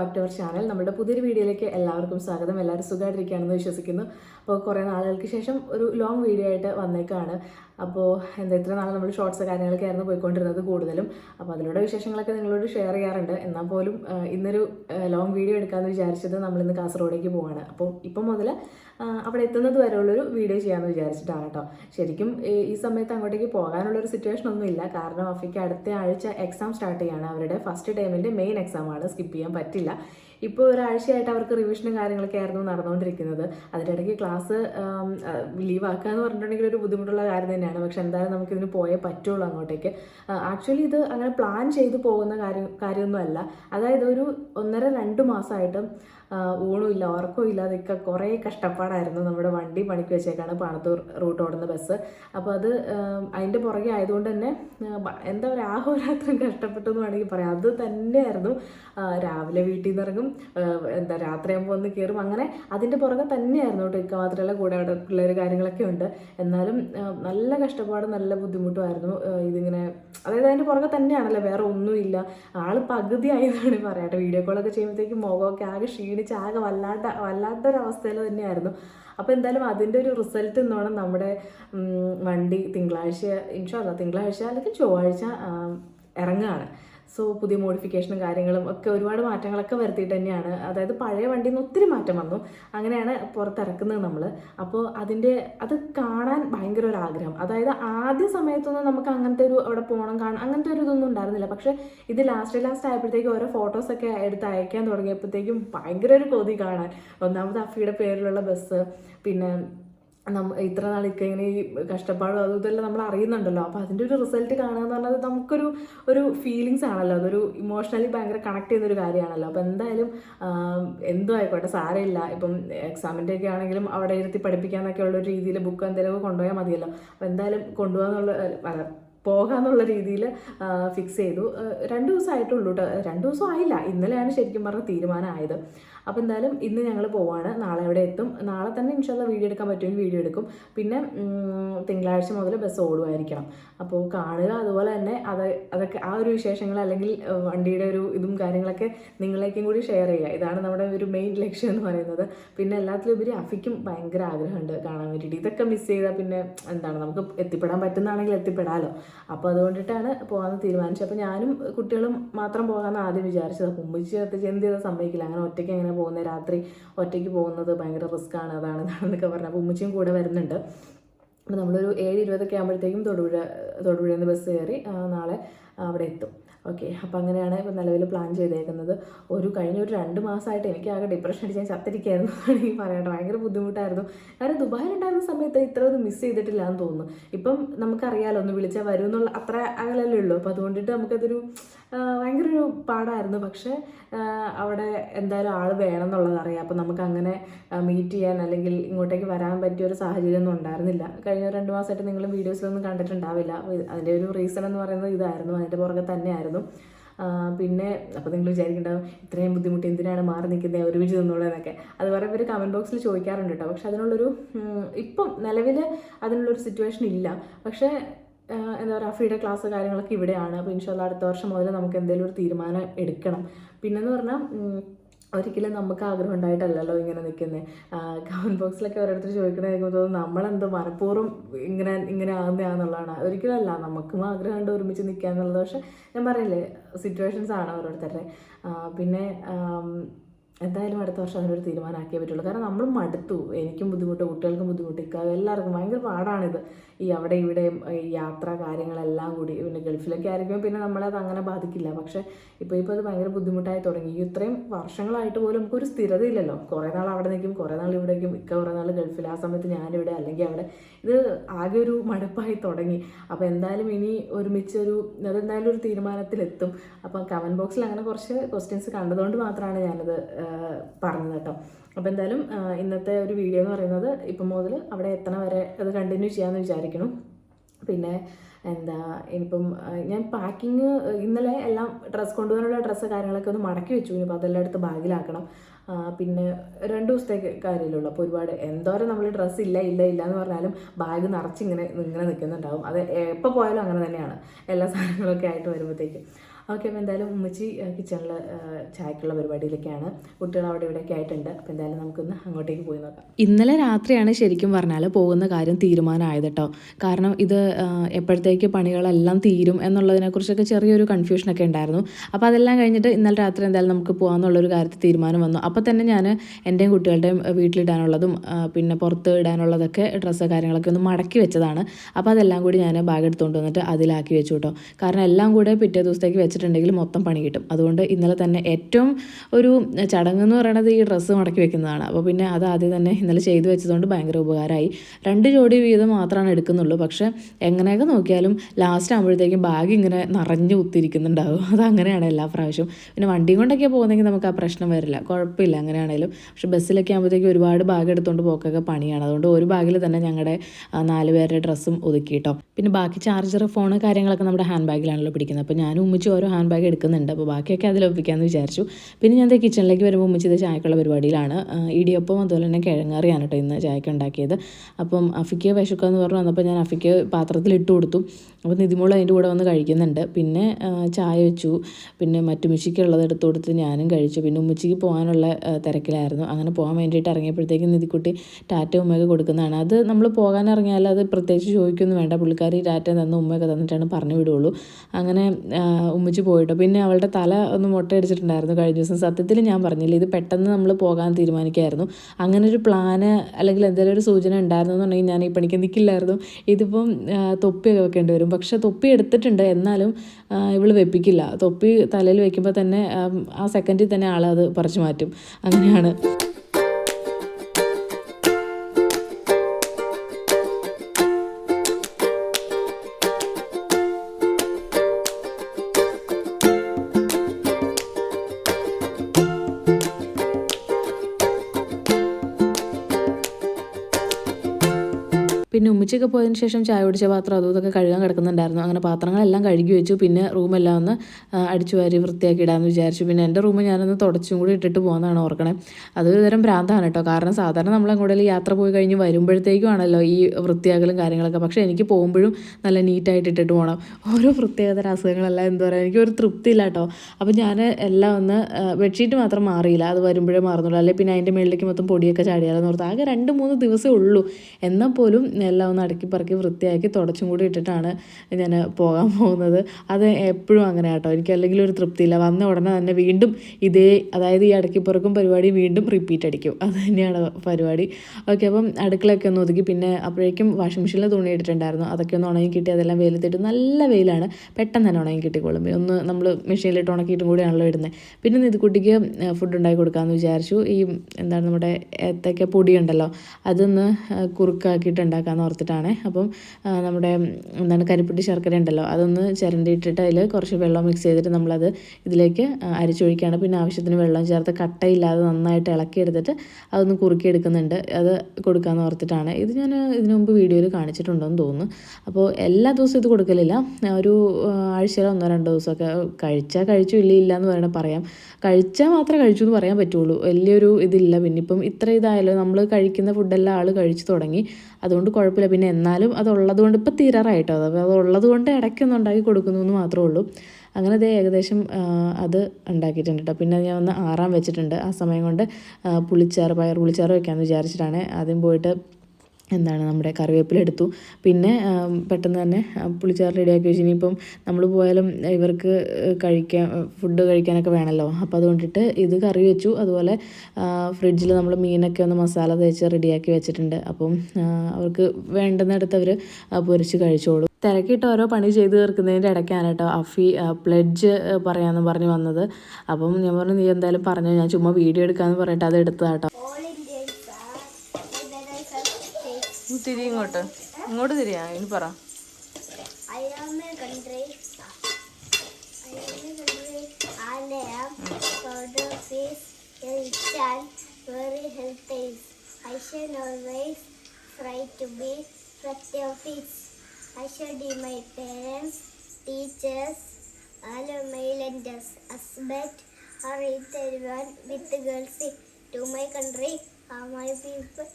Back to our channel. നമ്മുടെ പുതിയൊരു വീഡിയോയിലേക്ക് എല്ലാവർക്കും സ്വാഗതം. എല്ലാവരും സുഖമായിട്ടിരിക്കുകയാണെന്ന് വിശ്വസിക്കുന്നു. അപ്പോൾ കുറേ നാളുകൾക്ക് ശേഷം ഒരു ലോങ് വീഡിയോ ആയിട്ട് വന്നേക്കാണ്. അപ്പോൾ എന്താ ഇത്ര നാളെ നമ്മൾ ഷോർട്സ് കാര്യങ്ങളൊക്കെ ആയിരുന്നു പോയിക്കൊണ്ടിരുന്നത് കൂടുതലും. അപ്പോൾ അതിലൂടെ വിശേഷങ്ങളൊക്കെ നിങ്ങളോട് ഷെയർ ചെയ്യാറുണ്ട്. എന്നാൽ പോലും ഇന്നൊരു ലോങ് വീഡിയോ എടുക്കാമെന്ന് വിചാരിച്ചത് നമ്മളിന്ന് കാസർഗോഡേക്ക് പോവാണ്. അപ്പോൾ ഇപ്പം മുതൽ അവിടെ എത്തുന്നത് വരെയുള്ളൊരു വീഡിയോ ചെയ്യാമെന്ന് വിചാരിച്ചിട്ടാണ് കേട്ടോ. ശരിക്കും ഈ സമയത്ത് അങ്ങോട്ടേക്ക് പോകാനുള്ളൊരു സിറ്റുവേഷൻ ഒന്നും ഇല്ല. കാരണം അഫിക്ക് അടുത്ത ആഴ്ച എക്സാം സ്റ്റാർട്ട് ചെയ്യാണ്. അവരുടെ ഫസ്റ്റ് ടൈമിന്റെ മെയിൻ എക്സാമാണ് സ്കിപ്പ് ചെയ്യാൻ പറ്റില്ല. ഇപ്പോൾ ഒരാഴ്ചയായിട്ട് അവർക്ക് റിവിഷനും കാര്യങ്ങളൊക്കെ ആയിരുന്നു നടന്നുകൊണ്ടിരിക്കുന്നത്. അതിന്റെ ഇടയ്ക്ക് ക്ലാസ് ലീവ് ആക്കുക എന്ന് പറഞ്ഞിട്ടുണ്ടെങ്കിൽ ഒരു ബുദ്ധിമുട്ടുള്ള കാര്യം തന്നെയാണ്. പക്ഷെ എന്തായാലും നമുക്ക് നമുക്കിതിന് പോയേ പറ്റുള്ളൂ അങ്ങോട്ടേക്ക്. ആക്ച്വലി ഇത് അങ്ങനെ പ്ലാൻ ചെയ്തു പോകുന്ന കാര്യം കാര്യമൊന്നുമല്ല. അതായത് ഒരു ഒന്നര രണ്ട് മാസമായിട്ട് ഊണുമില്ല ഉറക്കമില്ല അതൊക്കെ കുറേ കഷ്ടപ്പാടായിരുന്നു നമ്മുടെ വണ്ടി പണിക്ക് വെച്ചേക്കാണ് പാണത്തൂർ റൂട്ട് ഓടുന്ന ബസ്. അപ്പോൾ അത് അതിന്റെ പുറകെ ആയതുകൊണ്ട് തന്നെ എന്താ പറയുക ആഹോരാത്രം കഷ്ടപ്പെട്ടു എന്ന് വേണമെങ്കിൽ പറയാം. അത് തന്നെയായിരുന്നു. രാവിലെ വീട്ടിൽ നിന്ന് ഇറങ്ങും എന്താ രാത്രിയാകുമ്പോൾ ഒന്ന് കയറും. അങ്ങനെ അതിന്റെ പുറകെ തന്നെയായിരുന്നു കേട്ടോ ഇക്ക മാത്രമല്ല കൂടെ അവിടെ പിള്ളേർ കാര്യങ്ങളൊക്കെ ഉണ്ട്. എന്നാലും നല്ല കഷ്ടപ്പാട് നല്ല ബുദ്ധിമുട്ടുമായിരുന്നു ഇതിങ്ങനെ അതായത് അതിന്റെ പുറകെ തന്നെയാണല്ലോ വേറെ ഒന്നുമില്ല. ആൾ പകുതി ആയതാണ് പറയാട്ടെ വീഡിയോ കോളൊക്കെ ചെയ്യുമ്പോഴത്തേക്കും മുഖമൊക്കെ ആകെ ക്ഷീണിച്ച് ആകെ വല്ലാണ്ട വല്ലാത്തൊരവസ്ഥയിൽ തന്നെയായിരുന്നു. അപ്പോൾ എന്തായാലും അതിന്റെ ഒരു റിസൾട്ട് എന്നോണം നമ്മുടെ വണ്ടി തിങ്കളാഴ്ച ഇൻഷാല്ല തിങ്കളാഴ്ച അല്ലെങ്കിൽ ചൊവ്വാഴ്ച ഇറങ്ങുകയാണ്. സോ പുതിയ മോഡിഫിക്കേഷനും കാര്യങ്ങളും ഒക്കെ ഒരുപാട് മാറ്റങ്ങളൊക്കെ വരുത്തിയിട്ട് തന്നെയാണ്. അതായത് പഴയ വണ്ടിയിൽ നിന്ന് ഒത്തിരി മാറ്റം വന്നു. അങ്ങനെയാണ് പുറത്തിറക്കുന്നത് നമ്മൾ അപ്പോൾ അതിന്റെ അത് കാണാൻ ഭയങ്കര ഒരു ആഗ്രഹം. അതായത് ആദ്യ സമയത്തൊന്നും നമുക്ക് അങ്ങനത്തെ ഒരു അവിടെ പോകണം കാണാൻ അങ്ങനത്തെ ഒരു ഇതൊന്നും ഉണ്ടായിരുന്നില്ല. പക്ഷേ ഇത് ലാസ്റ്റ് ലാസ്റ്റ് ആയപ്പോഴത്തേക്കും ഓരോ ഫോട്ടോസൊക്കെ എടുത്ത് അയക്കാൻ തുടങ്ങിയപ്പോഴത്തേക്കും ഭയങ്കര ഒരു കൊതി കാണാൻ. ഒന്നാമത് അഫിയുടെ പേരിലുള്ള ബസ് പിന്നെ നമ്മ ഇത്ര നാളൊക്കെ ഇങ്ങനെ ഈ കഷ്ടപ്പാടും അതും ഇതെല്ലാം നമ്മൾ അറിയുന്നുണ്ടല്ലോ. അപ്പോൾ അതിന്റെ ഒരു റിസൾട്ട് കാണുക എന്ന് പറഞ്ഞത് നമുക്കൊരു ഒരു ഫീലിങ്സ് ആണല്ലോ. അതൊരു ഇമോഷണലി ഭയങ്കര കണക്ട് ചെയ്യുന്ന ഒരു കാര്യമാണല്ലോ. അപ്പോൾ എന്തായാലും എന്തോ ആയിക്കോട്ടെ സാരമില്ല. ഇപ്പം എക്സാമിന്റെ ഒക്കെ ആണെങ്കിലും അവിടെ ഇരുത്തി പഠിപ്പിക്കാന്നൊക്കെ ഉള്ള ഒരു രീതിയിൽ ബുക്ക് എന്തെങ്കിലുമൊക്കെ കൊണ്ടുപോയാൽ മതിയല്ലോ. അപ്പോൾ എന്തായാലും കൊണ്ടുപോകാന്നുള്ള പോകാന്നുള്ള രീതിയിൽ ഫിക്സ് ചെയ്തു. രണ്ട് ദിവസം ആയിട്ടുള്ളൂ കേട്ടോ രണ്ട് ദിവസം ആയില്ല. ഇന്നലെയാണ് ശരിക്കും പറഞ്ഞ തീരുമാനമായത്. അപ്പോൾ എന്തായാലും ഇന്ന് ഞങ്ങൾ പോവാണ്. നാളെ അവിടെ എത്തും. നാളെ തന്നെ ഇൻഷാല്ല വീഡിയോ എടുക്കാൻ പറ്റുമെങ്കിൽ വീഡിയോ എടുക്കും. പിന്നെ തിങ്കളാഴ്ച മുതൽ ബസ് ഓടുമായിരിക്കണം. അപ്പോൾ കാണുക അതുപോലെ തന്നെ അത് അതൊക്കെ ആ ഒരു വിശേഷങ്ങൾ അല്ലെങ്കിൽ വണ്ടിയുടെ ഒരു ഇതും കാര്യങ്ങളൊക്കെ നിങ്ങളേക്കും കൂടി ഷെയർ ചെയ്യുക. ഇതാണ് നമ്മുടെ ഒരു മെയിൻ ലക്ഷ്യം എന്ന് പറയുന്നത്. പിന്നെ എല്ലാത്തിലുപരി അഫിക്കും ഭയങ്കര ആഗ്രഹമുണ്ട് കാണാൻ വേണ്ടിയിട്ട്. ഇതൊക്കെ മിസ് ചെയ്താൽ പിന്നെ എന്താണ് നമുക്ക് എത്തിപ്പെടാൻ പറ്റുന്നതാണെങ്കിൽ എത്തിപ്പെടാമല്ലോ അപ്പോൾ അതുകൊണ്ടിട്ടാണ് പോകാമെന്ന് തീരുമാനിച്ചത്. അപ്പോൾ ഞാനും കുട്ടികളും മാത്രം പോകാമെന്ന് ആദ്യം വിചാരിച്ചത്. ഉമ്മച്ചി ഒറ്റയ്ക്ക് എന്ത് ചെയ്താൽ സംഭവിക്കില്ല അങ്ങനെ ഒറ്റയ്ക്ക് എങ്ങനെ പോകുന്നത് രാത്രി ഒറ്റയ്ക്ക് പോകുന്നത് ഭയങ്കര റിസ്ക് ആണ് അതാണ് ഇതാണെന്നൊക്കെ പറഞ്ഞു. അപ്പോൾ ഉമ്മച്ചിയും കൂടെ വരുന്നുണ്ട്. അപ്പോൾ നമ്മളൊരു ഏഴ് ഇരുപതൊക്കെ ആകുമ്പോഴത്തേക്കും തൊടുപുഴ തൊടുപുഴയിൽ നിന്ന് ബസ് കയറി നാളെ അവിടെ എത്തും. ഓക്കെ അപ്പോൾ അങ്ങനെയാണ് ഇപ്പോൾ നിലവിൽ പ്ലാൻ ചെയ്തേക്കുന്നത്. ഒരു കഴിഞ്ഞ ഒരു രണ്ട് മാസമായിട്ട് എനിക്ക് ആകെ ഡിപ്രഷൻ അടിച്ച് ഞാൻ ചത്തിരിക്കായിരുന്നു എനിക്ക് പറയട്ടെ ഭയങ്കര ബുദ്ധിമുട്ടായിരുന്നു. കാരണം ദുബായിലുണ്ടായിരുന്ന സമയത്ത് ഇത്ര ഒന്നും മിസ് ചെയ്തിട്ടില്ല എന്ന് തോന്നുന്നു. ഇപ്പം നമുക്കറിയാലോ ഒന്ന് വിളിച്ചാൽ വരും എന്നുള്ള അത്ര അകലല്ലേ ഉള്ളൂ. അപ്പോൾ അതുകൊണ്ടിട്ട് നമുക്കതൊരു ഭയങ്കര ഒരു പാടായിരുന്നു. പക്ഷേ അവിടെ എന്തായാലും ആൾ വേണം എന്നുള്ളത് അറിയാം നമുക്ക് അങ്ങനെ മീറ്റ് ചെയ്യാൻ അല്ലെങ്കിൽ ഇങ്ങോട്ടേക്ക് വരാൻ പറ്റിയ ഒരു സാഹചര്യം ഒന്നും ഉണ്ടായിരുന്നില്ല. കഴിഞ്ഞ രണ്ട് മാസമായിട്ട് നിങ്ങൾ വീഡിയോസിലൊന്നും കണ്ടിട്ടുണ്ടാവില്ല. അതിന്റെ ഒരു റീസൺ എന്ന് പറയുന്നത് ഇതായിരുന്നു. അതിന്റെ പുറകെ തന്നെയായിരുന്നു. ആ, പിന്നെ അപ്പോൾ നിങ്ങൾ വിചാരിക്കേണ്ടാവും ഇത്രയും ബുദ്ധിമുട്ട് എന്തിനാണ് മാറി നിൽക്കുന്നത് ഒരുമിച്ച് തന്നോളെന്നൊക്കെ അത് കുറേ പേര് കമന്റ് ബോക്സിൽ ചോദിക്കാറുണ്ട് കേട്ടോ പക്ഷെ അതിനുള്ളൊരു ഇപ്പം നിലവിൽ അതിനുള്ളൊരു സിറ്റുവേഷൻ ഇല്ല. പക്ഷേ എന്താ പറയുക അഫിയുടെ ക്ലാസ് കാര്യങ്ങളൊക്കെ ഇവിടെയാണ്. അപ്പോൾ ഇൻഷാല്ല അടുത്ത വർഷം മുതൽ നമുക്ക് എന്തെങ്കിലും ഒരു തീരുമാനം എടുക്കണം. പിന്നെന്ന് പറഞ്ഞാൽ ഒരിക്കലും നമുക്ക് ആഗ്രഹം ഉണ്ടായിട്ടല്ലല്ലോ ഇങ്ങനെ നിൽക്കുന്നത് കമന്റ് ബോക്സിലൊക്കെ ഓരോരുത്തർ ചോദിക്കണേ തോന്നുന്നു നമ്മളെന്തോ മനഃപൂർവം ഇങ്ങനെ ഇങ്ങനെ ആകുന്നതാണെന്നുള്ളതാണ് ഒരിക്കലല്ല നമുക്കും ആഗ്രഹമുണ്ട് ഒരുമിച്ച് നിൽക്കുക എന്നുള്ളത് പക്ഷെ ഞാൻ പറയില്ലേ സിറ്റുവേഷൻസ് ആണ് ഓരോരുത്തരുടെ. പിന്നെ എന്തായാലും അടുത്ത വർഷം അതിനൊരു തീരുമാനമാക്കിയേ പറ്റുള്ളൂ. കാരണം നമ്മൾ മടുത്തു. എനിക്കും ബുദ്ധിമുട്ട് കുട്ടികൾക്കും ബുദ്ധിമുട്ട് എല്ലാവർക്കും ഭയങ്കര പാടാണിത്. ഈ അവിടെ ഇവിടെ യാത്ര കാര്യങ്ങളെല്ലാം കൂടി പിന്നെ ഗൾഫിലൊക്കെ ആയിരിക്കും പിന്നെ നമ്മളത് അങ്ങനെ ബാധിക്കില്ല. പക്ഷേ ഇപ്പോൾ ഇപ്പോൾ അത് ഭയങ്കര ബുദ്ധിമുട്ടായി തുടങ്ങി. ഇത്രയും വർഷങ്ങളായിട്ട് പോലും നമുക്കൊരു സ്ഥിരത ഇല്ലല്ലോ കുറേ നാൾ അവിടെ നിൽക്കും കുറേ നാൾ ഇവിടെ നിൽക്കും. ഇക്ക കുറേ നാൾ ഗൾഫിൽ. ആ സമയത്ത് ഞാനിവിടെ അല്ലെങ്കിൽ അവിടെ. ഇത് ആകെ ഒരു മടുപ്പായി തുടങ്ങി. അപ്പോൾ എന്തായാലും ഇനി ഒരുമിച്ച് ഒരു അതെന്തായാലും ഒരു തീരുമാനത്തിലെത്തും. അപ്പം കമന്റ് ബോക്സിൽ അങ്ങനെ കുറച്ച് ക്വസ്റ്റ്യൻസ് കണ്ടതുകൊണ്ട് മാത്രമാണ് ഞാനത് പറഞ്ഞത് കേട്ടോ. അപ്പോൾ എന്തായാലും ഇന്നത്തെ ഒരു വീഡിയോ എന്ന് പറയുന്നത് ഇപ്പം മുതൽ അവിടെ എത്തണ വരെ അത് കണ്ടിന്യൂ ചെയ്യാമെന്ന് വിചാരിക്കണം പിന്നെ എന്താ ഇനിയിപ്പം ഞാൻ പാക്കിങ് ഇന്നലെ എല്ലാം ഡ്രസ്സ് കൊണ്ടുപോകാനുള്ള ഡ്രസ്സ് കാര്യങ്ങളൊക്കെ ഒന്ന് മടക്കി വെച്ചു. ഇനിയിപ്പോൾ അതെല്ലാം എടുത്ത് ബാഗിലാക്കണം. പിന്നെ രണ്ട് ദിവസത്തേക്ക് കാര്യമില്ലുള്ളൂ അപ്പോൾ ഒരുപാട് എന്തോരം നമ്മൾ ഡ്രസ്സ് ഇല്ല ഇല്ല ഇല്ല എന്ന് പറഞ്ഞാലും ബാഗ് നിറച്ചിങ്ങനെ ഇങ്ങനെ നിൽക്കുന്നുണ്ടാവും അത് എപ്പോൾ പോയാലും അങ്ങനെ തന്നെയാണ്. എല്ലാ സാധനങ്ങളൊക്കെ ആയിട്ട് വരുമ്പോഴത്തേക്കും. ഓക്കെ അപ്പോൾ എന്തായാലും ഉമ്മച്ചി കിച്ചണിൽ ചായക്കുള്ള പരിപാടിയിലൊക്കെയാണ്. കുട്ടികൾ അവിടെ ഇവിടെയൊക്കെ ആയിട്ടുണ്ട്. അപ്പോൾ എന്തായാലും നമുക്കൊന്ന് അങ്ങോട്ടേക്ക് പോയി നോക്കാം. ഇന്നലെ രാത്രിയാണ് ശരിക്കും പറഞ്ഞാൽ പോകുന്ന കാര്യം തീരുമാനമായത് കേട്ടോ കാരണം ഇത് എപ്പോഴത്തേക്ക് പണികളെല്ലാം തീരും എന്നുള്ളതിനെക്കുറിച്ചൊക്കെ ചെറിയൊരു കൺഫ്യൂഷനൊക്കെ ഉണ്ടായിരുന്നു. അപ്പോൾ അതെല്ലാം കഴിഞ്ഞിട്ട് ഇന്നലെ രാത്രി എന്തായാലും നമുക്ക് പോകാമെന്നുള്ളൊരു കാര്യത്തിൽ തീരുമാനം വന്നു. അപ്പോൾ തന്നെ ഞാൻ എന്റെയും കുട്ടികളുടെയും വീട്ടിലിടാനുള്ളതും പിന്നെ പുറത്ത് ഇടാനുള്ളതൊക്കെ ഡ്രസ്സ് കാര്യങ്ങളൊക്കെ ഒന്ന് മടക്കി വെച്ചതാണ്. അപ്പോൾ അതെല്ലാം കൂടി ഞാൻ ബാഗ് എടുത്തുകൊണ്ട് വന്നിട്ട് അതിലാക്കി വെച്ചു കേട്ടോ കാരണം എല്ലാം കൂടെ പിറ്റേ ദിവസത്തേക്ക് വെച്ചിട്ടുണ്ടെങ്കിൽ മൊത്തം പണി കിട്ടും. അതുകൊണ്ട് ഇന്നലെ തന്നെ ഏറ്റവും ഒരു ചടങ്ങ് എന്ന് പറയുന്നത് ഈ ഡ്രസ്സ് മടക്കി വെക്കുന്നതാണ്. അപ്പോൾ പിന്നെ അത് ആദ്യം തന്നെ ഇന്നലെ ചെയ്തു വെച്ചതുകൊണ്ട് ഭയങ്കര ഉപകാരമായി. രണ്ട് ജോഡി വീതം മാത്രമാണ് എടുക്കുന്നുള്ളൂ. പക്ഷേ എങ്ങനെയൊക്കെ നോക്കിയാലും ലാസ്റ്റ് ആകുമ്പോഴത്തേക്കും ബാഗ് ഇങ്ങനെ നിറഞ്ഞു കുത്തിരിക്കുന്നുണ്ടാവും അത് അങ്ങനെയാണ് എല്ലാ പ്രാവശ്യവും പിന്നെ വണ്ടിയും കൊണ്ടൊക്കെ പോകുന്നെങ്കിൽ നമുക്ക് ആ പ്രശ്നം വരില്ല. കുഴപ്പമില്ല അങ്ങനെയാണെങ്കിലും പക്ഷെ ബസ്സിലൊക്കെ ആകുമ്പോഴത്തേക്കും ഒരുപാട് ബാഗ് എടുത്തുകൊണ്ട് പോക്കൊക്കെ പണിയാണ്. അതുകൊണ്ട് ഒരു ബാഗിൽ തന്നെ ഞങ്ങളുടെ നാല് പേരുടെ ഡ്രസ്സും ഒതുക്കി കേട്ടോ പിന്നെ ബാക്കി ചാർജർ ഫോൺ കാര്യങ്ങളൊക്കെ നമ്മുടെ ഹാൻഡ് ബാഗിലാണല്ലോ പിടിക്കുന്നത്. അപ്പോൾ ഞാനും ഉമ്മിച്ച് ഓരോ ഹാൻഡ് ബാഗ് എടുക്കുന്നുണ്ട്. അപ്പോൾ ബാക്കിയൊക്കെ അതിൽ ഒപ്പിക്കാമെന്ന് വിചാരിച്ചു. പിന്നെ ഞാൻ കിച്ചണിലേക്ക് വരുമ്പോൾ ഉമ്മച്ചി ഇത് ചായക്കുള്ള പരിപാടിയിലാണ്. ഇടിയപ്പം അതുപോലെ തന്നെ കിഴങ്ങറിയാണ് കേട്ടോ ഇന്ന് ചായക്ക് ഉണ്ടാക്കിയത്. അപ്പം അഫിക്ക് വിശക്കാന്ന് പറഞ്ഞു. വന്നപ്പോൾ ഞാൻ അഫിക്ക് പാത്രത്തിൽ ഇട്ട് കൊടുത്തു. അപ്പോൾ നിതിമോൾ അതിന്റെ കൂടെ വന്ന് കഴിക്കുന്നുണ്ട്. പിന്നെ ചായ വെച്ചു. പിന്നെ മറ്റുമ്മച്ചിക്കുള്ളത് എടുത്തു കൊടുത്ത് ഞാനും കഴിച്ചു. പിന്നെ ഉമ്മച്ചിക്ക് പോകാനുള്ള തിരക്കിലായിരുന്നു. അങ്ങനെ പോകാൻ വേണ്ടിയിട്ട് ഇറങ്ങിയപ്പോഴത്തേക്കും നിധിക്കുട്ടി ടാറ്റ ഉമ്മയൊക്കെ കൊടുക്കുന്നതാണ്. അത് നമ്മൾ പോകാൻ ഇറങ്ങിയാൽ അത് പ്രത്യേകിച്ച് ചോദിക്കൊന്നും വേണ്ട. പുള്ളിക്കാരി ടാറ്റ തന്ന് ഉമ്മയൊക്കെ തന്നിട്ടാണ് പറഞ്ഞു വിടുള്ളൂ. അങ്ങനെ ഉമ്മച്ചി പോയിട്ടോ. പിന്നെ അവളുടെ തല ഒന്ന് മുട്ടയടിച്ചിട്ടുണ്ടായിരുന്നു കഴിഞ്ഞ ദിവസം. സത്യത്തിൽ ഞാൻ പറഞ്ഞില്ല ഇത് പെട്ടെന്ന് നമ്മൾ പോകാൻ തീരുമാനിക്കായിരുന്നു. അങ്ങനെ ഒരു പ്ലാന് അല്ലെങ്കിൽ എന്തെങ്കിലും ഒരു സൂചന ഉണ്ടായിരുന്നു എന്നുണ്ടെങ്കിൽ ഞാൻ ഈ പണിക്ക് നിൽക്കില്ലായിരുന്നു ഇതിപ്പം തൊപ്പി തൊപ്പിയൊക്കെ വെക്കേണ്ടി വരും. പക്ഷെ തൊപ്പി എടുത്തിട്ടുണ്ട്. എന്നാലും ഇവൾ വെപ്പിക്കില്ല. തൊപ്പി തലയിൽ വെക്കുമ്പോൾ തന്നെ ആ സെക്കൻഡിൽ തന്നെ ആളത് പറിച്ചു മാറ്റും. അങ്ങനെയാണ്. പിന്നെ ഉമ്മച്ചിയൊക്കെ പോയതിന് ശേഷം ചായ കുടിച്ച പാത്രം അതും ഇതൊക്കെ കഴുകാൻ കിടക്കുന്നുണ്ടായിരുന്നു. അങ്ങനെ പാത്രങ്ങളെല്ലാം കഴുകി വെച്ചു. പിന്നെ റൂമെല്ലാം ഒന്ന് അടിച്ചു വാരി വൃത്തിയാക്കി ഇടാമെന്ന് വിചാരിച്ചു. പിന്നെ എന്റെ റൂം ഞാനൊന്ന് തുടച്ചും കൂടി ഇട്ടിട്ട് പോകുന്നതാണ് ഓർക്കണേ. അതൊരു തരം ഭ്രാന്താണ് കേട്ടോ. കാരണം സാധാരണ നമ്മൾ അങ്ങോട്ടേലും യാത്ര പോയി കഴിഞ്ഞ് വരുമ്പോഴത്തേക്കും ആണല്ലോ ഈ വൃത്തിയാക്കലും കാര്യങ്ങളൊക്കെ. പക്ഷേ എനിക്ക് പോകുമ്പോഴും നല്ല നീറ്റായിട്ട് ഇട്ടിട്ട് പോകണം ഓരോ പ്രത്യേകതര അസുഖങ്ങളെല്ലാം എന്താ പറയുക എനിക്കൊരു തൃപ്തിയില്ല കേട്ടോ. അപ്പോൾ ഞാൻ എല്ലാം ഒന്ന് ബെഡ്ഷീറ്റ് മാത്രം മാറിയില്ല. അത് വരുമ്പോഴേ മാറുന്നുള്ളൂ. അല്ലെങ്കിൽ പിന്നെ അതിന്റെ മുകളിലേക്ക് മൊത്തം പൊടിയൊക്കെ ചാടിയാലെന്ന് ഓർത്ത്. ആകെ രണ്ട് മൂന്ന് ദിവസമേ ഉള്ളൂ. എന്നാൽ പോലും എല്ലാം ഒന്ന് അടുക്കി പറക്കി വൃത്തിയാക്കി തുടച്ചും കൂടി ഇട്ടിട്ടാണ് ഞാൻ പോകാൻ പോകുന്നത്. അത് എപ്പോഴും അങ്ങനെ കേട്ടോ എനിക്ക് അല്ലെങ്കിൽ ഒരു തൃപ്തിയില്ല. വന്ന ഉടനെ തന്നെ വീണ്ടും ഇതേ അതായത് ഈ അടുക്കിപ്പുറക്കും പരിപാടി വീണ്ടും റിപ്പീറ്റ് അടിക്കും. അത് തന്നെയാണ് പരിപാടി. ഓക്കെ അപ്പം അടുക്കളയൊക്കെ ഒന്ന് ഒതുക്കി. പിന്നെ അപ്പോഴേക്കും വാഷിംഗ് മെഷീനിൽ തുണി ഇട്ടിട്ടുണ്ടായിരുന്നു. അതൊക്കെ ഒന്ന് ഉണങ്ങി കിട്ടി. അതെല്ലാം വെയിലത്തിട്ട് നല്ല വെയിലാണ്. പെട്ടെന്ന് തന്നെ ഉണങ്ങി കിട്ടിക്കോളും. ഒന്ന് നമ്മൾ മെഷീനിലിട്ട് ഉണക്കിയിട്ടും കൂടിയാണല്ലോ ഇടുന്നത് പിന്നെ ഇത് കുട്ടിക്ക് ഫുഡ് ഉണ്ടാക്കി കൊടുക്കാമെന്ന് വിചാരിച്ചു. ഈ എന്താണ് നമ്മുടെ ഏത്തക്ക പൊടിയുണ്ടല്ലോ അതൊന്ന് കുറുക്കാക്കിയിട്ട് കുറുക്കാക്കിയിട്ട് ഉണ്ടാക്കാമെന്ന് ഓർത്തിട്ടാണ്. അപ്പം നമ്മുടെ എന്താണ് കരിപ്പെട്ടി ശർക്കര ഉണ്ടല്ലോ അതൊന്ന് ചിരണ്ടിയിട്ടിട്ട് അതിൽ കുറച്ച് വെള്ളം മിക്സ് ചെയ്തിട്ട് നമ്മളത് ഇതിലേക്ക് അരിച്ചൊഴിക്കുകയാണ്. പിന്നെ ആവശ്യത്തിന് വെള്ളം ചേർത്ത് കട്ടയില്ലാതെ നന്നായിട്ട് ഇളക്കിയെടുത്തിട്ട് അതൊന്ന് കുറുക്കിയെടുക്കുന്നുണ്ട്. അത് കൊടുക്കാമെന്ന് ഓർത്തിട്ടാണ്. ഇത് ഞാൻ ഇതിനു മുമ്പ് വീഡിയോയിൽ കാണിച്ചിട്ടുണ്ടെന്ന് തോന്നുന്നു. അപ്പോൾ എല്ലാ ദിവസവും ഇത് കൊടുക്കലില്ല. ഒരു ആഴ്ചയിലോ ഒന്നോ രണ്ടോ ദിവസമൊക്കെ കഴിച്ചാൽ കഴിച്ചു ഇല്ല ഇല്ല എന്ന് വേണമെങ്കിൽ പറയാം. കഴിച്ചാൽ മാത്രമേ കഴിച്ചു എന്ന് പറയാൻ പറ്റുള്ളൂ. വലിയൊരു ഇതില്ല. പിന്നെ ഇപ്പം ഇത്ര ഇതായാലും നമ്മൾ കഴിക്കുന്ന ഫുഡെല്ലാം ആൾ കഴിച്ചു തുടങ്ങി. അതുകൊണ്ട് കുഴപ്പമില്ല. പിന്നെ എന്നാലും അതുള്ളത് കൊണ്ട് ഇപ്പം തീരാറായിട്ടോ. അത് അതുള്ളത് കൊണ്ട് ഇടയ്ക്കൊന്ന് ഉണ്ടാക്കി കൊടുക്കുന്നു എന്ന് മാത്രമേ ഉള്ളൂ. അങ്ങനെ ദേ ഏകദേശം അത് ഉണ്ടാക്കിയിട്ടുണ്ട് കേട്ടോ പിന്നെ ഞാൻ ഒന്ന് ആറാൻ വെച്ചിട്ടുണ്ട്. ആ സമയം കൊണ്ട് പുളിച്ചാറ് പയർ പുളിച്ചാറ് വെക്കാമെന്ന് വിചാരിച്ചിട്ടാണ്. ആദ്യം പോയിട്ട് എന്താണ് നമ്മുടെ കറിവേപ്പില എടുത്തു. പിന്നെ പെട്ടെന്ന് തന്നെ പുളിച്ചാറ് റെഡിയാക്കി വെച്ചു. ഇനിയിപ്പം നമ്മൾ പോയാലും ഇവർക്ക് കഴിക്കാൻ ഫുഡ് കഴിക്കാനൊക്കെ വേണമല്ലോ അപ്പോൾ അതുകൊണ്ടിട്ട് ഇത് കറി വെച്ചു. അതുപോലെ ഫ്രിഡ്ജിൽ നമ്മൾ മീനൊക്കെ ഒന്ന് മസാല തേച്ച് റെഡിയാക്കി വെച്ചിട്ടുണ്ട്. അപ്പം അവർക്ക് വേണ്ടുന്നിടത്ത് അവർ പൊരിച്ച് കഴിച്ചോളും. തിരക്കിട്ട് ഓരോ പണി ചെയ്ത് തീർക്കുന്നതിന്റെ ഇടയ്ക്കാണ് കേട്ടോ അഫി പ്ലഡ്ജ് പറയാമെന്ന് പറഞ്ഞ് വന്നത്. അപ്പം ഞാൻ പറഞ്ഞു നീ എന്തായാലും പറഞ്ഞു. ഞാൻ ചുമ്മാ വീഡിയോ എടുക്കാമെന്ന് പറഞ്ഞിട്ട് അത് എടുത്തതാട്ടോ തിരി ഇങ്ങോട്ട് ഇങ്ങോട്ട് തിരിയാ ഇനി പറ I am a country. I am a country. And I am proud of this rich and very healthy. I shall always try to be proud of it. I shall be my parents, teachers, all of my lenders, husband, or everyone with girls to my country, my people,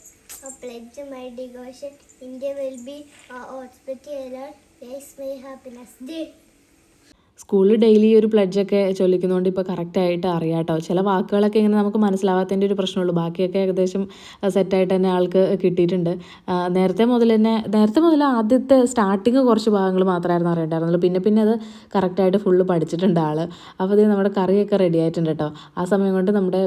a pledge my devotion. India will be a hospital. Yes, my happiness day. സ്കൂളിൽ daily ഒരു പ്ലഡ്ജൊക്കെ ചൊല്ലിക്കുന്നതുകൊണ്ട് ഇപ്പോൾ കറക്റ്റായിട്ട് അറിയാം കേട്ടോ ചില വാക്കുകളൊക്കെ ഇങ്ങനെ നമുക്ക് മനസ്സിലാവാത്തതിന്റെ ഒരു പ്രശ്നമുള്ളൂ. ബാക്കിയൊക്കെ ഏകദേശം സെറ്റായിട്ട് തന്നെ ആൾക്ക് കിട്ടിയിട്ടുണ്ട്. നേരത്തെ മുതൽ തന്നെ നേരത്തെ മുതൽ ആദ്യത്തെ സ്റ്റാർട്ടിങ് കുറച്ച് ഭാഗങ്ങൾ മാത്രമായിരുന്നു അറിയണ്ടായിരുന്നുള്ളൂ. പിന്നെ പിന്നെ അത് കറക്റ്റായിട്ട് ഫുള്ള് പഠിച്ചിട്ടുണ്ട് ആൾ അപ്പോൾ ഇത് നമ്മുടെ കറിയൊക്കെ റെഡി ആയിട്ടുണ്ട് കേട്ടോ ആ സമയം കൊണ്ട് നമ്മുടെ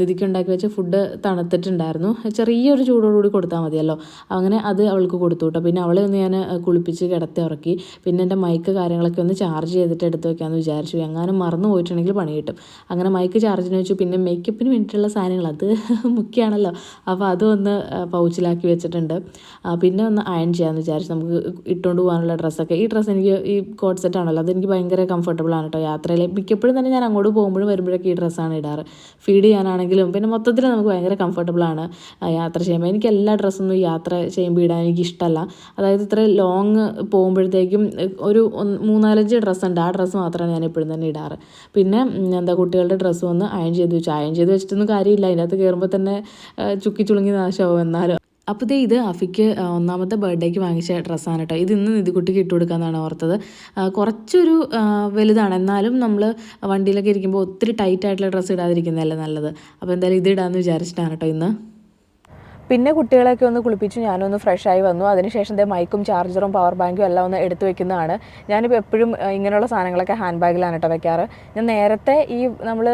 നിധിക്ക് ഉണ്ടാക്കി വെച്ച ഫുഡ് തണുത്തിട്ടുണ്ടായിരുന്നു. ചെറിയൊരു ചൂടോടുകൂടി കൊടുത്താൽ മതിയല്ലോ. അങ്ങനെ അത് അവൾക്ക് കൊടുത്തു കേട്ടോ പിന്നെ അവളെ ഒന്ന് ഞാൻ കുളിപ്പിച്ച് കിടത്തി ഉറക്കി. പിന്നെ എന്റെ മൈക്ക് കാര്യങ്ങളൊക്കെ ഒന്ന് ചാർജ് ചെയ്തിട്ട് എടുത്ത് വെക്കാമെന്ന് വിചാരിച്ചു. എങ്ങാനും മറന്നു പോയിട്ടുണ്ടെങ്കിൽ പണി കിട്ടും. അങ്ങനെ മൈക്ക് ചാർജിന് വെച്ചു. പിന്നെ മേക്കപ്പിന് വേണ്ടിയിട്ടുള്ള സാധനങ്ങൾ അത് മുഖ്യമാണല്ലോ അപ്പോൾ അതൊന്ന് പൗച്ചിലാക്കി വെച്ചിട്ടുണ്ട്. പിന്നെ ഒന്ന് അയൺ ചെയ്യാമെന്ന് വിചാരിച്ചു. നമുക്ക് ഇട്ടുകൊണ്ട് പോകാനുള്ള ഡ്രസ്സൊക്കെ ഈ ഡ്രസ്സ് എനിക്ക് ഈ കോട്ട് സെറ്റ് ആണല്ലോ. അതെനിക്ക് ഭയങ്കര കംഫർട്ടബിൾ ആണ് കേട്ടോ യാത്രയിൽ മിക്കപ്പോഴും തന്നെ ഞാൻ അങ്ങോട്ട് പോകുമ്പോഴും വരുമ്പോഴൊക്കെ ഈ ഡ്രസ്സാണ് ഇടാറ്. ഫീഡ് ചെയ്യാനാണെങ്കിലും പിന്നെ മൊത്തത്തിൽ നമുക്ക് ഭയങ്കര കംഫർട്ടബിൾ ആണ് യാത്ര ചെയ്യുമ്പോൾ. എനിക്ക് എല്ലാ ഡ്രസ്സൊന്നും യാത്ര ചെയ്യുമ്പോൾ ഇടാൻ എനിക്ക് ഇഷ്ടമല്ല അതായത് ഇത്ര ലോങ് പോകുമ്പോഴത്തേക്കും ഒരു മൂന്നാലഞ്ച് ഡ്രസ്സ് ഉണ്ട്. ആ ഡ്രസ്സ് മാത്രമാണ് ഞാൻ എപ്പോഴും തന്നെ ഇടാറ്. പിന്നെ എന്താ കുട്ടികളുടെ ഡ്രസ്സ് വന്ന് അയൺ ചെയ്ത് വെച്ചു. അയൺ ചെയ്ത് വെച്ചിട്ടൊന്നും കാര്യമില്ല. അതിനകത്ത് കയറുമ്പോൾ തന്നെ ചുക്കി ചുളുങ്ങി നാശമാവും എന്നാലും. അപ്പോൾ ഇത് അഫിക്ക് ഒന്നാമത്തെ ബർത്ത്ഡേക്ക് വാങ്ങിച്ച ഡ്രസ്സാണ് കേട്ടോ ഇത് ഇന്ന് നിധികുട്ടിക്ക് ഇട്ട് കൊടുക്കാമെന്നാണ് ഓർത്തത്. കുറച്ചൊരു വലുതാണ്. എന്നാലും നമ്മൾ വണ്ടിയിലൊക്കെ ഇരിക്കുമ്പോൾ ഒത്തിരി ടൈറ്റ് ആയിട്ടുള്ള ഡ്രസ്സ് ഇടാതിരിക്കുന്നതല്ലേ നല്ലത്. അപ്പോൾ എന്തായാലും ഇത് ഇടാമെന്ന് വിചാരിച്ചിട്ടാണ് കേട്ടോ ഇന്ന്. പിന്നെ കുട്ടികളെയൊക്കെ ഒന്ന് കുളിപ്പിച്ച് ഞാനൊന്ന് ഫ്രഷായി വന്നു. അതിനുശേഷം ദേ മൈക്കും ചാർജറും പവർ ബാങ്കും എല്ലാം ഒന്ന് എടുത്തു വെക്കുന്നതാണ്. ഞാനിപ്പോൾ എപ്പോഴും ഇങ്ങനെയുള്ള സാധനങ്ങളൊക്കെ ഹാൻഡ് ബാഗിലാണ് കേട്ടോ വെക്കാറ്. ഞാൻ നേരത്തെ ഈ നമ്മൾ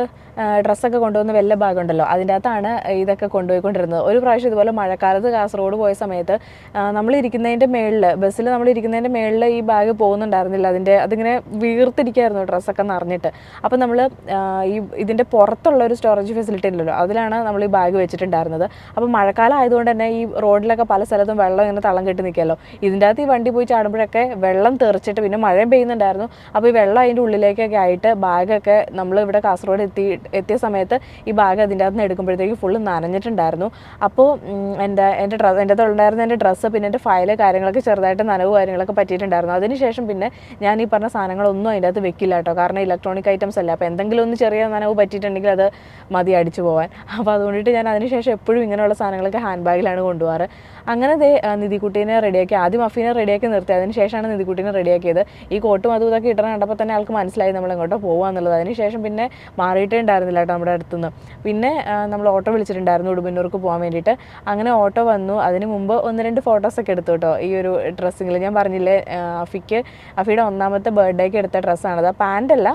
ഡ്രസ്സൊക്കെ കൊണ്ടുവന്ന വല്ല ബാഗ് ഉണ്ടല്ലോ അതിന്റെ അകത്താണ് ഇതൊക്കെ കൊണ്ടുപോയിക്കൊണ്ടിരുന്നത്. ഒരു പ്രാവശ്യം ഇതുപോലെ മഴക്കാലത്ത് കാസർഗോഡ് പോയ സമയത്ത് നമ്മളിരിക്കുന്നതിന്റെ മേളിൽ ബസ്സിൽ നമ്മൾ ഇരിക്കുന്നതിന്റെ മേളിൽ ഈ ബാഗ് പോകുന്നുണ്ടായിരുന്നില്ല. അതിന്റെ അതിങ്ങനെ വീർത്തിരിക്കുകയായിരുന്നു ഡ്രസ്സൊക്കെ നിറഞ്ഞിട്ട്. അപ്പോൾ നമ്മൾ ഈ ഇതിന്റെ പുറത്തുള്ള ഒരു സ്റ്റോറേജ് ഫെസിലിറ്റി ഉണ്ടല്ലോ അതിലാണ് നമ്മൾ ഈ ബാഗ് വെച്ചിട്ടുണ്ടായിരുന്നത്. അപ്പോൾ മഴക്കാലം ആയതുകൊണ്ട് തന്നെ ഈ റോഡിലൊക്കെ പല സ്ഥലത്തും വെള്ളം ഇങ്ങനെ തളം കെട്ടി നിൽക്കുമല്ലോ ഇതിന്റെ അകത്ത് ഈ വണ്ടി പോയി ചാടുമ്പോഴൊക്കെ വെള്ളം തെറിച്ചിട്ട് പിന്നെ മഴയും പെയ്യുന്നുണ്ടായിരുന്നു. അപ്പോൾ ഈ വെള്ളം അതിന്റെ ഉള്ളിലേക്കൊക്കെ ആയിട്ട് ബാഗൊക്കെ നമ്മൾ ഇവിടെ കാസർഗോഡ് എത്തി എത്തിയ സമയത്ത് ഈ ബാഗ് അതിന്റെ അകത്ത് നിന്ന് എടുക്കുമ്പോഴത്തേക്ക് ഫുള്ള് നനഞ്ഞിട്ടുണ്ടായിരുന്നു. അപ്പോൾ എന്റെ എന്റെ ഡ്രസ്സ് എന്റെ ഉണ്ടായിരുന്ന എന്റെ ഡ്രസ്സ് പിന്നെ എന്റെ ഫയൽ കാര്യങ്ങളൊക്കെ ചെറുതായിട്ട് നനവ് കാര്യങ്ങളൊക്കെ പറ്റിയിട്ടുണ്ടായിരുന്നു. അതിനുശേഷം പിന്നെ ഞാൻ ഈ പറഞ്ഞ സാധനങ്ങളൊന്നും അതിന്റെ അകത്ത് വെക്കില്ല കേട്ടോ. കാരണം ഇലക്ട്രോണിക് ഐറ്റംസ് അല്ല. അപ്പോൾ എന്തെങ്കിലും ഒന്ന് ചെറിയ നനവ് പറ്റിയിട്ടുണ്ടെങ്കിൽ അത് മതി അടിച്ചു പോകാൻ അപ്പോൾ അതുകൊണ്ടിട്ട് ഞാൻ അതിനുശേഷം എപ്പോഴും ഇങ്ങനെയുള്ള സാധനങ്ങളൊക്കെ ഹാൻഡ് ബാഗിലാണ് കൊണ്ടുപോകാറ്. അങ്ങനെ ദേ നിധിക്കുട്ടീനെ റെഡിയാക്കി ആദ്യം അഫീനെ റെഡിയാക്കി നിർത്തി. അതിന് ശേഷമാണ് നിധിക്കുട്ടീനെ റെഡിയാക്കിയത് ഈ കോട്ടും അതും ഇതൊക്കെ ഇടണം കണ്ടപ്പോൾ തന്നെ ആൾക്ക് മനസ്സിലായി നമ്മൾ എങ്ങോട്ടോ പോകുകയെന്നുള്ളത് അതിന് ശേഷം പിന്നെ മാറിയിട്ടേ ഉണ്ടായിരുന്നില്ല കേട്ടോ നമ്മുടെ അടുത്തുനിന്ന്. പിന്നെ നമ്മൾ ഓട്ടോ വിളിച്ചിട്ടുണ്ടായിരുന്നു ഉടുമ്പന്നൂർക്ക് പോകാൻ വേണ്ടിയിട്ട്. അങ്ങനെ ഓട്ടോ വന്നു. അതിന് മുമ്പ് ഒന്ന് രണ്ട് ഫോട്ടോസൊക്കെ എടുത്തു കേട്ടോ ഈ ഒരു ഡ്രസ്സിങ്ങിൽ ഞാൻ പറഞ്ഞില്ലേ അഫിക്ക് അഫിയുടെ ഒന്നാമത്തെ ബർത്ത്ഡേക്ക് എടുത്ത ഡ്രസ്സാണത് പാന്റല്ല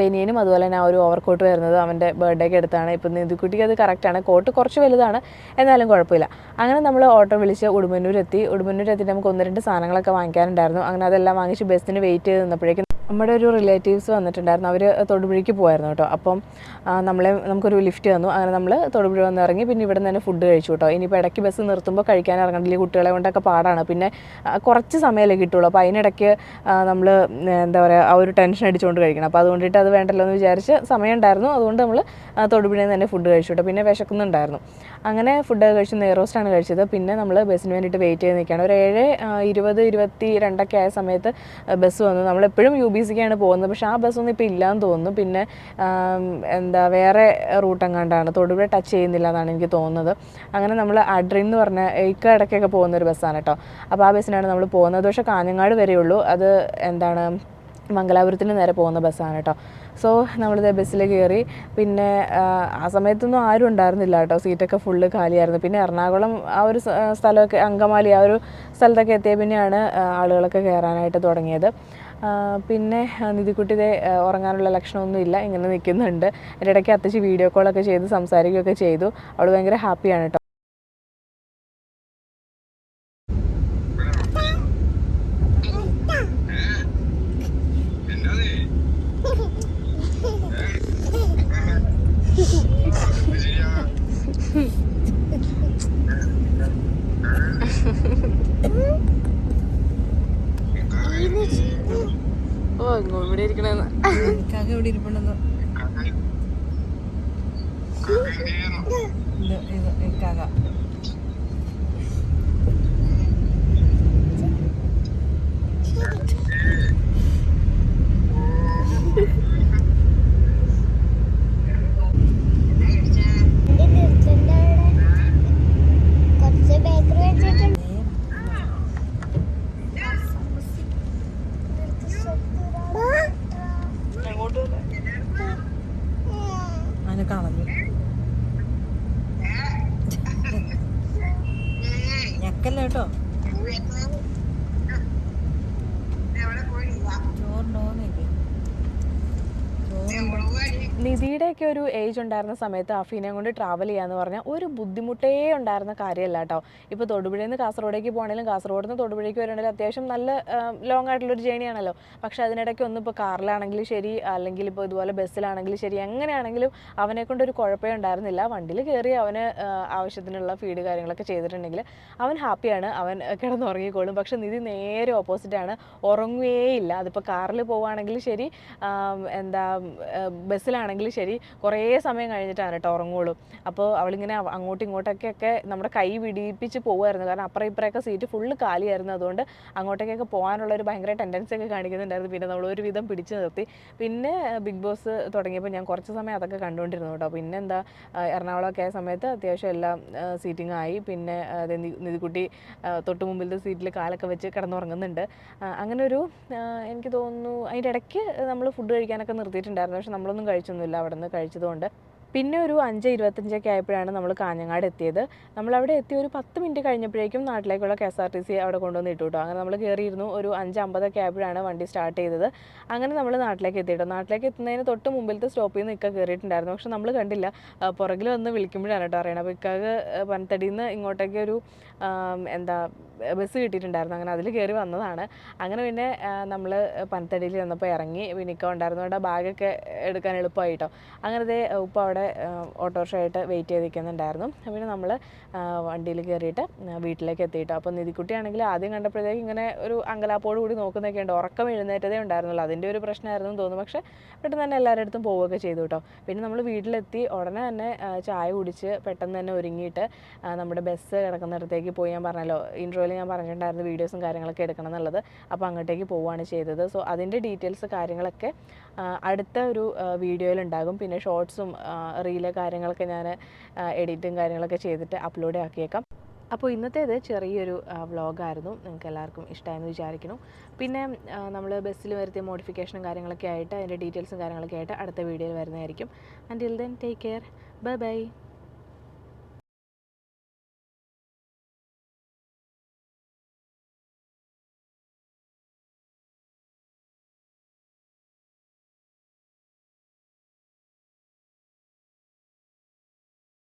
ബനിയനും അതുപോലെ തന്നെ ആ ഒരു ഓവർ കോട്ട് വരുന്നത് അവന്റെ ബർത്ത്ഡേക്ക് എടുത്താണ് ഇപ്പം നിധിക്കുട്ടിക്ക് അത് കറക്റ്റാണ് കോട്ട് കുറച്ച് വലുതാണ്. എന്നാലും കുഴപ്പമില്ല. അങ്ങനെ നമ്മൾ ഓട്ടോ വിളിച്ച് ഉടുമ്പന്നൂരെത്തി. എത്തിയിട്ട് നമുക്ക് ഒന്ന് രണ്ട് സാധനങ്ങളൊക്കെ വാങ്ങിക്കാനുണ്ടായിരുന്നു. അങ്ങനെ അതെല്ലാം വാങ്ങിച്ച് ബസ്സിന് വെയിറ്റ് ചെയ്ത് നിന്നപ്പോഴേക്കും നമ്മുടെ ഒരു റിലേറ്റീവ്സ് വന്നിട്ടുണ്ടായിരുന്നു. അവർ തൊടുപുഴയ്ക്ക് പോയായിരുന്നു കേട്ടോ. അപ്പം നമ്മളെ നമുക്കൊരു ലിഫ്റ്റ് തന്നു. അങ്ങനെ നമ്മൾ തൊടുപുഴ വന്ന് ഇറങ്ങി. പിന്നെ ഇവിടെ നിന്ന് തന്നെ ഫുഡ് കഴിച്ചു കേട്ടോ. ഇനിയിപ്പോൾ ഇടയ്ക്ക് ബസ് നിർത്തുമ്പോൾ കഴിക്കാൻ ഇറങ്ങണ്ടില്ല കുട്ടികളെ കൊണ്ടൊക്കെ പാടാണ്. പിന്നെ കുറച്ച് സമയമല്ലേ കിട്ടുള്ളൂ. അപ്പോൾ അതിനിടയ്ക്ക് നമ്മൾ എന്താ പറയുക ആ ഒരു ടെൻഷൻ അടിച്ചുകൊണ്ട് കഴിക്കണം. അപ്പോൾ അതുകൊണ്ടിട്ട് അത് വേണ്ടല്ലോ എന്ന് വിചാരിച്ച് സമയം ഉണ്ടായിരുന്നു അതുകൊണ്ട് നമ്മൾ തൊടുപുഴയിൽ തന്നെ ഫുഡ് കഴിച്ചു കേട്ടോ. പിന്നെ വിശക്കുന്നുണ്ടായിരുന്നു. അങ്ങനെ ഫുഡ് കഴിച്ച് നെയ്റോസ്റ്റാണ് കഴിച്ചത്. പിന്നെ നമ്മൾ ബസ്സിന് വേണ്ടിയിട്ട് വെയിറ്റ് ചെയ്ത് നിൽക്കുകയാണ്. ഒരു ഏഴ് ഇരുപത് ഇരുപത്തി രണ്ടൊക്കെ ആയ സമയത്ത് ബസ് വന്നു. നമ്മളെപ്പോഴും യു ബി സിക്കാണ് പോകുന്നത്. പക്ഷേ ആ ബസ്സൊന്നും ഇപ്പോൾ ഇല്ലയെന്ന് തോന്നുന്നു. പിന്നെ എന്താ വേറെ റൂട്ട് എങ്ങാണ്ടാണ്. തൊടുപുഴ ടച്ച് ചെയ്യുന്നില്ല എന്നാണ് എനിക്ക് തോന്നുന്നത്. അങ്ങനെ നമ്മൾ അഡ്രിൻ എന്ന് പറഞ്ഞ ഇക്കടക്കൊക്കെ പോകുന്ന ഒരു ബസ്സാണ് കേട്ടോ. അപ്പോൾ ആ ബസ്സിനാണ് നമ്മൾ പോകുന്നത്. പക്ഷേ കാഞ്ഞങ്ങാട് വരെയുള്ളൂ അത് എന്താണ് മംഗലാപുരത്തിന് നേരെ പോകുന്ന ബസ്സാണ് കേട്ടോ. സോ നമ്മളിത് ബസ്സിൽ കയറി. പിന്നെ ആ, സമയത്തൊന്നും ആരും ഉണ്ടായിരുന്നില്ല കേട്ടോ. സീറ്റൊക്കെ ഫുള്ള് കാലിയായിരുന്നു പിന്നെ എറണാകുളം ആ ഒരു സ്ഥലമൊക്കെ അങ്കമാലി ആ ഒരു സ്ഥലത്തൊക്കെ എത്തിയ പിന്നെയാണ് ആളുകളൊക്കെ കയറാനായിട്ട് തുടങ്ങിയത്. പിന്നെ ആ, നിധിക്കുട്ടി ഇതേ ആ, ഉറങ്ങാനുള്ള ലക്ഷണമൊന്നുമില്ല. ഇങ്ങനെ നിൽക്കുന്നുണ്ട്. എന്റെ ഇടയ്ക്ക് അത്തച്ചി വീഡിയോ കോളൊക്കെ ചെയ്ത് സംസാരിക്കുകയൊക്കെ ചെയ്തു. അവൾ ഭയങ്കര ഹാപ്പിയാണ് കേട്ടോ. ഓ ഇവിടെ ഇരിക്കണെന്ന്. കാക്ക ഇവിടെ ഇരിപ്പുണ്ടെന്ന്? ഇത് ഇത് ഈ കാക്ക എന്റെ നിർത്തന്റെ അവിടെ കുറച്ച് ബേക്കറി വെച്ചിട്ടുണ്ട് അതിനെ കളഞ്ഞു ഞക്കല്ല കേട്ടോ? നിധിയുടെയൊക്കെ ഒരു ഏജ് ഉണ്ടായിരുന്ന സമയത്ത് അഫീനെ കൊണ്ട് ട്രാവൽ ചെയ്യാന്ന് പറഞ്ഞാൽ ഒരു ബുദ്ധിമുട്ടേ ഉണ്ടായിരുന്ന കാര്യമല്ല കേട്ടോ ഇപ്പോൾ തൊടുപുഴയിൽ നിന്ന് കാസർഗോഡേക്ക് പോകണമെങ്കിലും കാസർഗോഡ് നിന്ന് തൊടുപുഴയ്ക്ക് വരണമെങ്കിലും അത്യാവശ്യം നല്ല ലോങ് ആയിട്ടുള്ളൊരു ജേണി ആണല്ലോ. പക്ഷേ അതിനിടയ്ക്ക് ഒന്നും ഇപ്പോൾ കാറിലാണെങ്കിലും ശരി അല്ലെങ്കിൽ ഇപ്പോൾ ഇതുപോലെ ബസ്സിലാണെങ്കിലും ശരി എങ്ങനെയാണെങ്കിലും അവനെ കൊണ്ട് ഒരു കുഴപ്പമേ ഉണ്ടായിരുന്നില്ല. വണ്ടിയിൽ കയറി അവന് ആവശ്യത്തിനുള്ള ഫീഡ് കാര്യങ്ങളൊക്കെ ചെയ്തിട്ടുണ്ടെങ്കിൽ അവൻ ഹാപ്പിയാണ് അവൻ കിടന്നുറങ്ങിക്കോളും. പക്ഷെ നിധി നേരെ ഓപ്പോസിറ്റാണ് ഉറങ്ങുകയേയില്ല അതിപ്പോൾ കാറിൽ പോവുകയാണെങ്കിലും ശരി എന്താ ബസ്സിലാണെങ്കിലും ശരി കുറേ സമയം കഴിഞ്ഞിട്ടാണ് കേട്ടോ ഉറങ്ങുള്ളൂ. അപ്പോൾ അവളിങ്ങനെ അവ- അങ്ങോട്ടും ഇങ്ങോട്ടൊക്കെയൊക്കെ നമ്മുടെ കൈ പിടിപ്പിച്ച് പോകുമായിരുന്നു കാരണം അപ്പുറം ഇപ്പുറമൊക്കെ സീറ്റ് ഫുള്ള് കാലിയായിരുന്നു. അതുകൊണ്ട് അങ്ങോട്ടേക്കൊക്കെ പോകാനുള്ള ഒരു ഭയങ്കര ടെൻഡൻസി ഒക്കെ കാണിക്കുന്നുണ്ടായിരുന്നു. പിന്നെ നമ്മൾ ഒരു വിധം പിടിച്ചു നിർത്തി. പിന്നെ ബിഗ് ബോസ് തുടങ്ങിയപ്പോൾ ഞാൻ കുറച്ച് സമയം അതൊക്കെ കണ്ടുകൊണ്ടിരുന്നു കേട്ടോ. പിന്നെ എന്താ എറണാകുളമൊക്കെ ആയ സമയത്ത് അത്യാവശ്യം എല്ലാം സീറ്റിംഗ് ആയി. പിന്നെ ആ, ദേ നി- നിധിക്കുട്ടി തൊട്ട് മുമ്പിലത്തെ സീറ്റിൽ കാലൊക്കെ വെച്ച് കിടന്നുറങ്ങുന്നുണ്ട്. അങ്ങനെ ഒരു എനിക്ക് തോന്നുന്നു അതിന്റെ ഇടയ്ക്ക് നമ്മൾ ഫുഡ് കഴിക്കാനൊക്കെ നിർത്തിയിട്ടുണ്ടായിരുന്നു. പക്ഷെ നമ്മളൊന്നും കഴിച്ചൊന്നുമില്ല. അവിടെ നിന്ന് കഴിച്ചതുകൊണ്ട് പിന്നെ ഒരു അഞ്ച് ഇരുപത്തഞ്ചൊക്കെ ആയപ്പോഴാണ് നമ്മൾ കാഞ്ഞങ്ങാട് എത്തിയത്. നമ്മളവിടെ എത്തി ഒരു പത്ത് മിനിറ്റ് കഴിഞ്ഞപ്പോഴേക്കും നാട്ടിലേക്കുള്ള K S R T C അവിടെ കൊണ്ടുവന്ന് ഇട്ടു കേട്ടോ. അങ്ങനെ നമ്മൾ കയറിയിരുന്നു ഒരു അഞ്ച് അമ്പതൊക്കെ ആയപ്പോഴാണ് വണ്ടി സ്റ്റാർട്ട് ചെയ്തത്. അങ്ങനെ നമ്മൾ നാട്ടിലേക്ക് എത്തി കേട്ടോ. നാട്ടിലേക്ക് എത്തുന്നതിന് തൊട്ട് മുമ്പിലത്തെ സ്റ്റോപ്പിൽ നിന്ന് ഇക്ക കയറിയിട്ടുണ്ടായിരുന്നു പക്ഷെ നമ്മൾ കണ്ടില്ല. പുറകിൽ വന്ന് വിളിക്കുമ്പോഴാണ് കേട്ടോ അറിയണം അപ്പോൾ ഇക്കാക്ക് പനത്തടിയിൽ നിന്ന് ഇങ്ങോട്ടേക്ക് ഒരു എന്താ ബസ് കിട്ടിയിട്ടുണ്ടായിരുന്നു. അങ്ങനെ അതിൽ കയറി വന്നതാണ്. അങ്ങനെ പിന്നെ നമ്മൾ പനത്തടിയിൽ വന്നപ്പോൾ ഇറങ്ങി പിന്നെ ഇക്ക ഉണ്ടായിരുന്നു ബാഗൊക്കെ എടുക്കാൻ എളുപ്പമായിട്ടോ അങ്ങനെ ദേ ഉപ്പ അവിടെ ഓട്ടോറിക്ഷ ആയിട്ട് വെയിറ്റ് ചെയ്ത് നിൽക്കുന്നുണ്ടായിരുന്നു പിന്നെ നമ്മൾ വണ്ടിയിൽ കയറിയിട്ട് വീട്ടിലേക്ക് എത്തിയിട്ട്. അപ്പോൾ നിധിക്കുട്ടിയാണെങ്കിൽ ആദ്യം കണ്ടപ്പോഴത്തേക്ക് ഇങ്ങനെ ഒരു അങ്കലാപ്പോട് കൂടി നോക്കുന്നൊക്കെ ഉണ്ട്. ഉറക്കം എഴുന്നേറ്റതേ ഉണ്ടായിരുന്നുള്ളൂ. അതിന്റെ ഒരു പ്രശ്നമായിരുന്നു തോന്നുന്നു. പക്ഷേ പെട്ടെന്ന് തന്നെ എല്ലാവരുടെ അടുത്തും പോവുകയൊക്കെ ചെയ്തു കേട്ടോ. പിന്നെ നമ്മൾ വീട്ടിലെത്തി ഉടനെ തന്നെ ചായ കുടിച്ച് പെട്ടെന്ന് തന്നെ ഒരുങ്ങിയിട്ട് നമ്മുടെ ബസ് കിടക്കുന്നിടത്തേക്ക് പോയി. ഞാൻ പറഞ്ഞല്ലോ ഇൻട്രോയിൽ ഞാൻ പറഞ്ഞിട്ടുണ്ടായിരുന്നു വീഡിയോസും കാര്യങ്ങളൊക്കെ എടുക്കണം എന്നുള്ളത്. അപ്പോൾ അങ്ങോട്ടേക്ക് പോവുകയാണ് ചെയ്തത്. സോ അതിന്റെ ഡീറ്റെയിൽസ് കാര്യങ്ങളൊക്കെ അടുത്ത ഒരു വീഡിയോയിലുണ്ടാകും. പിന്നെ ഷോർട്സും റീൽ കാര്യങ്ങളൊക്കെ ഞാൻ എഡിറ്റും കാര്യങ്ങളൊക്കെ ചെയ്തിട്ട് അപ്ലോഡ് ആക്കിയേക്കാം. അപ്പോൾ ഇന്നത്തേത് ചെറിയൊരു വ്ളോഗായിരുന്നു. നിങ്ങൾക്ക് എല്ലാവർക്കും ഇഷ്ടമായെന്ന് വിചാരിക്കുന്നു. പിന്നെ നമ്മൾ ബസ്സിൽ വരുത്തിയ മോഡിഫിക്കേഷനും കാര്യങ്ങളൊക്കെ ആയിട്ട് അതിന്റെ ഡീറ്റെയിൽസും കാര്യങ്ങളൊക്കെ ആയിട്ട് അടുത്ത വീഡിയോയിൽ വരുന്നതായിരിക്കും. Until then take care bye bye